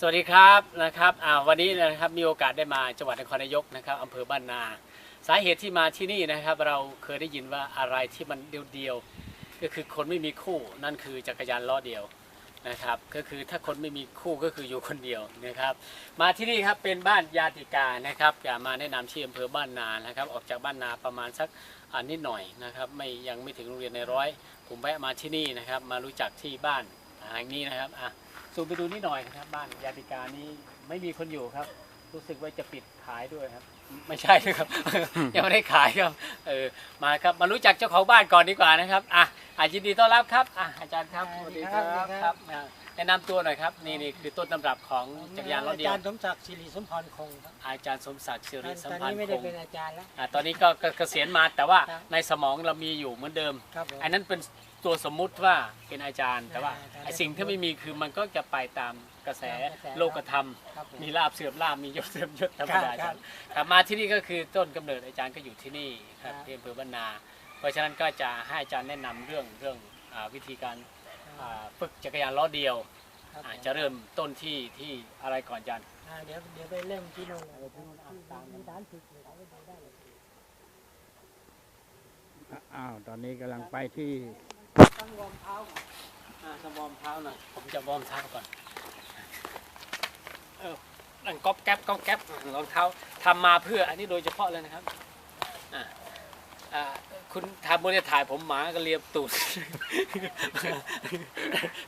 สวัสดีครับนะครับวันนี้นะครับมีโอกาสได้มาจังหวัดนครนายกนะครับอำเภอบ้านนา สาเหตุที่มาที่นี่นะครับเราเคยได้ยินว่าอะไรที่มันเดียวๆก็คือคนไม่มีคู่นั่นคือจักรยานล้อเดียวนะครับก็คือถ้าคนไม่มีคู่ก็คืออยู่คนเดียวนะครับ มาที่นี่ครับเป็นบ้านยาติกานะครับจะมาแนะนำที่อำเภอบ้านนานะครับ ออกจากบ้านนาประมาณสักอ่านิดหน่อยนะครับไม่ยังไม่ถึงโรงเรียนในร้อย ผมแวะมาที่นี่นะครับ มารู้จักที่บ้านแห่งนี้นะครับอะ ซูมไปดูนิดหน่อยนะครับบ้านยาติกานี้ไม่มีคนอยู่ครับ รู้สึกว่าจะปิดขายด้วยครับ ไม่ใช่นะครับ ยังไม่ได้ขายครับ เออมาครับมารู้จักเจ้าของบ้านก่อนดีกว่านะครับอะอะยินดีต้อนรับครับอะอาจารย์ครับสวัสดีครับสวัสดีคครัรับบอะแนะนำตัวหน่อยครับนี่นี่คือต้นตำรับของจักรยานล้อเดียวอาจารย์สมศักดิ์สิริสมพรคงครับอาจารย์สมศักดิ์สิริสัมตอนพันนี้ธ์ไม่คได้งเป็นอาจารย์แล้วอะตอนนี้ก็ก็เกษียณมาแต่ว่าครับในสมองเรามีอยู่เหมือนเดิมครับผมอันนั้นเป็น ตัวสมมุติว่าเป็นอาจารย์แต่ว่าอ่าไอ้สิ่งที่ไม่มีคือมันก็จะไปตามกระแสตามกระแสโลกธรรมครับผมมีลาบเสื่อมลาบมียศเสื่อมยศธรรมดาครับครับมาที่นี่ก็คือต้นกำเนิดอาจารย์ก็อยู่ที่นี่ครับครับที่อำเภอบ้านนา เพราะฉะนั้นก็จะให้อาจารย์แนะนำเรื่องเรื่องอาวิธีการอ่าฝึกจักรยานล้อเดียวครับอ่าจะเริ่มต้นที่ที่อะไรก่อนอาจารย์อ่าเดี๋ยวเดี๋ยวไปเริ่มที่โน่นเลยที่โน่นอะตามมีฐานฝึกอยู่เอาไปดูได้เลยอ้าว ตอนนี้กำลังไปที่ ต้องวอร์มเท้าก่อนอ่าสวอร์มเท้าหน่อยผมจะวอร์มเท้าก่อนเออนั่งก๊อบแก๊บก๊อบแก๊บรองเท้าทำมาเพื่ออันนี้โดยเฉพาะเลยนะครับอ่าอ่าคุณทำโมเนี่ยถ่ายผมหมาก็เลียบตูด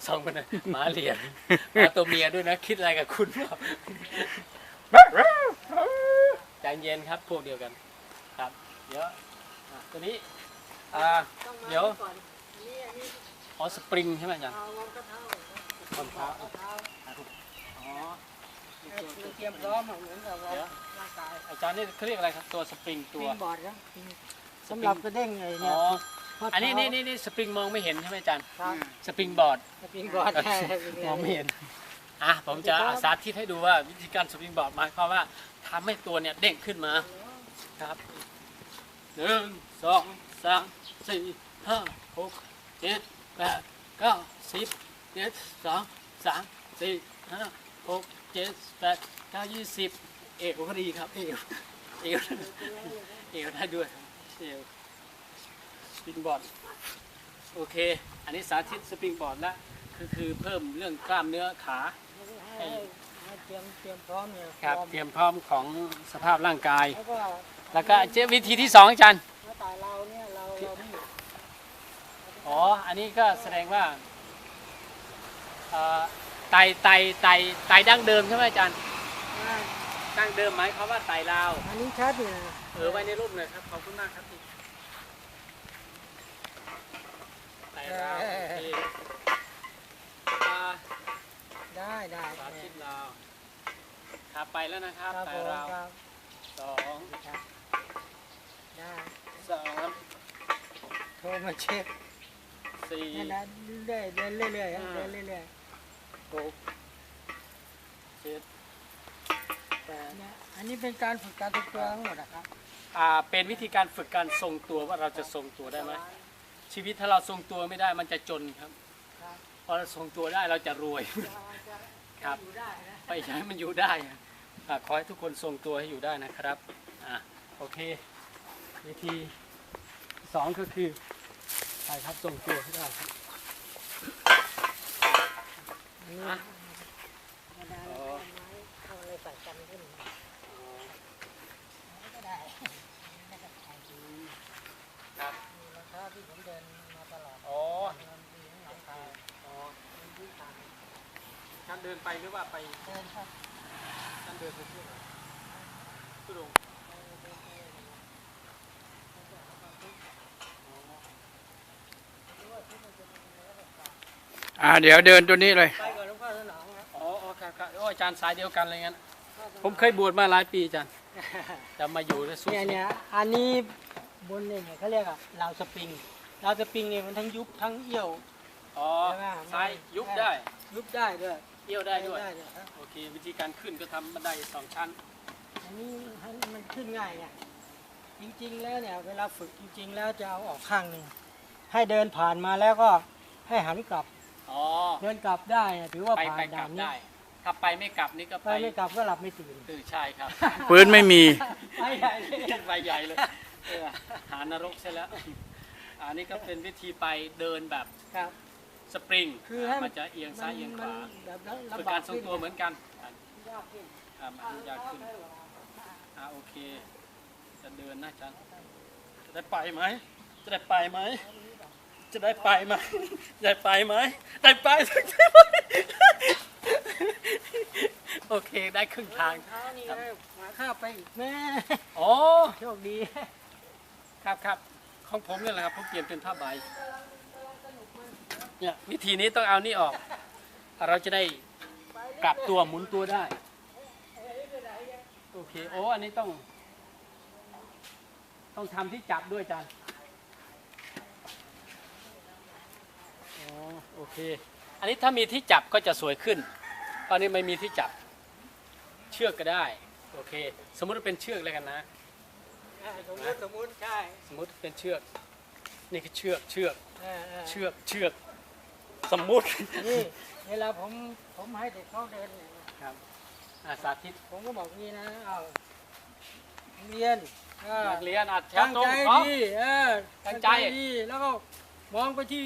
สองคนนะหมาเลียหมาตัวเมียด้วยนะ คิดอะไรกับคุณเปล่าใจเย็นครับพวกเดียวกัน ครับ เดี๋ยวอะตัวนี้เดี๋ยว อ๋อสปริงใช่ไหมอาจารย์เอาวอร์มเท้าวอร์มเท้าวอร์มเท้าอ๋อเตรียมพร้อมเหมือนกับเราร่างกายอาจารย์นี่เขาเรียกอะไรครับตัวสปริงตัวบอร์ดครับสำหรับกระเด้งไอ้อ๋เนี่ยอข้เท้าอันนี้นี่นี่นี่สปริงมองไม่เห็นใช่ไหมอาจารย์สปริงบอร์ดสปริงบอร์ดมองไม่เห็นอะผมจะสาธิตให้ดูว่าวิธีการสปริงบอร์ดหมายความว่าทำให้ตัวเนี่ยเด้งขึ้นมาครับหนึ่งสองสามสี่ห้าหก เจ็ดแปดเก้าสิบเจ็ดสองสามสี่ห้าหกเจ็ดแปดเก้ายี่สิบเอวก็ดีครับเอวเอวเอวได้ด้วยเอวสปริงบอร์ดโอเค อันนี้สาธิตสปริงบอร์ดแล้วคือคือเพิ่มเรื่องกล้ามเนื้อขาให้ให้เตรียมเตรียมพร้อมเนี่ยครับวอร์มเตรียมพร้อมของสภาพร่างกาย แล้วก็แล้วก็เจ้าวิธีที่สองอาจารย์ถ้าตายเราเนี่ยเราเราไม่ อ๋อ อันนี้ก็แสดงว่าเอ่อไตไตไตไตดั้งเดิมใช่ไหมอาจารย์อ่าดั้งเดิมหมายความว่าไตลาว อันนี้ชัดอยู่นะเออไว้ในรูปเลยครับ ขอบคุณมากครับพี่ไตลาวโอเคอ่าได้ได้สาเนี่ธิยตลาวขาไปแล้วนะครับครับไตผมลาวครับสองครับได้สามโทรมาเช็ค สี่นั่นะเรื่อยเดินเรื่อยๆครับอ่า เดินเรื่อยหกเจ็ดแปดๆนี่อันนี้เป็นการฝึกการทรงตัวทั้งหมดนะครับอ่าเป็นวิธีการฝึกการทรงตัวว่าเราจะทรงตัวได้ไหมชีวิตถ้าเราทรงตัวไม่ได้มันจะจนครับพอเราทรงตัวได้เราจะรวย ครับ ไปใช้มันอยู่ได้อะอ่าขอให้ทุกคนทรงตัวให้อยู่ได้นะครับอ่าโอเค วิธีสองก็คือ ไปครับทรงตัวให้ได้ครับอันนี้อะธรรมดาเราเอาไม้เอาอะไรใส่กันขึ้นก็ได้แล้วก็ใส่ดีครับมีรองเท้าที่ผมเดินมาตลอดอ๋อเดินดีทั้งหลังกายอ๋อเดินที่ทางการเดินไปหรือว่าไป เดินครับการเดินไปที่ไหนทุดง อ่า เดี๋ยวเดินตัวนี้เลย ไปกับหลวงพ่อสนองครับอ๋ออ๋อครับครับโอ้อาจารย์สายเดียวกันเลยงั้น ผมเคยบวชมาหลายปีอาจารย์จะมาอยู่แล้วสู้เนี่ยเนี่ยอันนี้บนเนี่ยเขาเรียกอะราวสปริงราวสปริงเนี่ยมันทั้งยุบทั้งเอี่ยว อ๋อใช่ไหมซ้ายยุบได้ยุบได้ด้วยเอี้ยวได้ด้วยได้ด้วยครับโอเค วิธีการขึ้นก็ทำบันไดสองชั้น อันนี้ให้มันขึ้นง่ายไงจริงๆแล้วเนี่ยเวลาฝึกจริง ๆ แล้วจะเอาออกข้างหนึ่งให้เดินผ่านมาแล้วก็ให้หันกลับ อ๋อเดินกลับได้เนี่ยถือว่าไปผ่านไปกด่าลับนนี้ได้ถ้ถ้าไปไม่กลับนี่ก็ไปไปไม่กลับก็หลับไม่ตื่นเออใช่ครับปืนไม่มี ไปใหญ่เลย ไปใหญ่เลยเออหานรกใช่แล้ว อันนี้ก็เป็นวิธีไปเดินแบบครับ สปริงคือให้มันจะเอียงซ้ายเอียงขวามันแบบฝึกลำบาการกทรงตัวเหมือนกันอะยากขึ้นอะมันยากขึ้นอ่าโอเค จะเดินนะจันจะได้ไปไหมจะได้ไปไหม จะได้ไปไหมได้ไปไหมได้ไปสักทีไหมโอเคได้ครึ่งทางเช้านี่นะหาข้าวไปอีกแม่อ๋อโชคดี ครับครับของผมนี่แหละครับผมเปลี่ยนเป็นผ้าใบเนี่ยวิธีนี้ต้องเอานี่ออก เราจะได้กลับตัวหมุนตัวได้โอเคโอ้อันนี้ต้อง ต้องทำที่จับด้วยอาจารย์อ๋อ โอเค อันนี้ถ้ามีที่จับก็จะสวยขึ้น ตอนนี้ไม่มีที่จับ เชือกก็ได้ โอเค สมมุติว่าเป็นเชือกแล้วกันนะ สมมติสมมติใช่สมมุติเป็นเชือก นี่คือเชือก เชือก เออเออเชือก เชือก สมมุติ นี่เวลาผมผมให้เด็กเขาเดินเนี่ยครับอาสาธิตผมก็บอกนี่นะเอาเรียนเออนักเรียนอัดแถวตั้งตรงใจพร้อมดีเออตั้งใจ ดีแล้วก็มองไปที่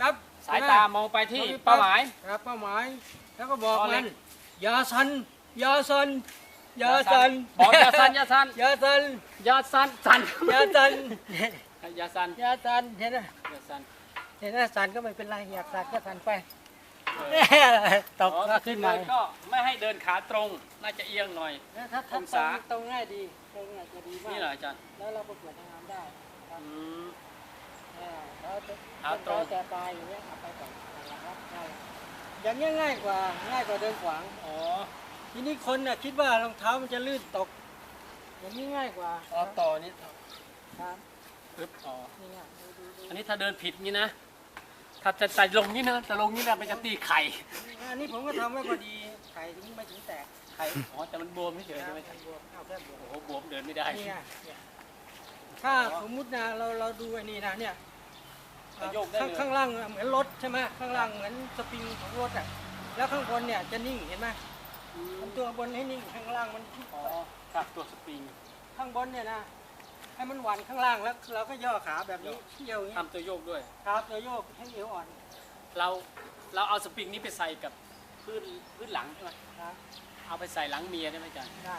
ปั๊บ สายตามองไปที่เป้าหมายครับเป้าหมาย แล้วก็บอกพอเล็มักนอย่าสันอย่าสันอย่าสันบอกอยาสันอยาสันอย่าสันอยาสันสันอย่าสันอยาสันอย่าสันเห็นไหมอยาสันเห็นไหมสันก็ไม่เป็นไรอยากสันก็สันไปเออตกอ๋อก็ขึ้นมาเดิก็ไม่ให้เดินขาตรง น่าจะเอียงหน่อยแล้วถ้าถ้าองตรศางตรงง่ายดีตรงเนี่ยจะดีมากนี่เหรออาจารย์แล้วเราประกวดนางงามได้ครับอืม เออเราจะเอาตรงแต่ปลายอย่างเงี้ยเอาไปก่อนนะครับง่ายอย่างเงี้ยง่ายกว่าง่ายกว่าเดินขวางอ๋อทีนี้คนน่ะคิดว่ารองเท้ามันจะลื่นตก อย่างนี้ง่ายกว่าอ๋อต่อนี้ครับปึ๊บอ๋อนี่ไงดูดูดูอันนี้ถ้าเดินผิดงี้นะถ้าจะใส่ลงนี้นะจะลงนี้นะมันจะตีไข่อันนี้ผมก็ทำไว้พอดีไข่ถึงไม่ถึงแตกไข่อ๋อแต่มันบวมเฉยๆใช่ไหมอาจารย์บวมเอาแค่บวมโอ้โหบวมเดินไม่ได้นี่ไงเนี่ย ถ้าสมมุตินะเราเราดูไอ้นี่นะเนี่ยจะโยกได้ข้างเลยข้างล่างเหมือนรถใช่ไหมข้างล่างเหมือนสปริงของรถอะแล้วข้างบนเนี่ยจะนิ่งเห็นไหมอืมทำตัวบนให้นิ่งข้างล่างมัน อ๋อครับตัวสปริงข้างบนเนี่ยนะ ให้มันหวันข้างล่างแล้วเราก็ย่อขาแบบนี้เที่ยวอย่างนี้ทำตัวโยกด้วย ครับตัวโยกให้เอวอ่อนเราเราเอาสปริงนี้ไปใส่กับพื้นพื้นหลังใช่ไหมครับเอาไปใส่หลังเมียได้ไหมอาจารย์ได้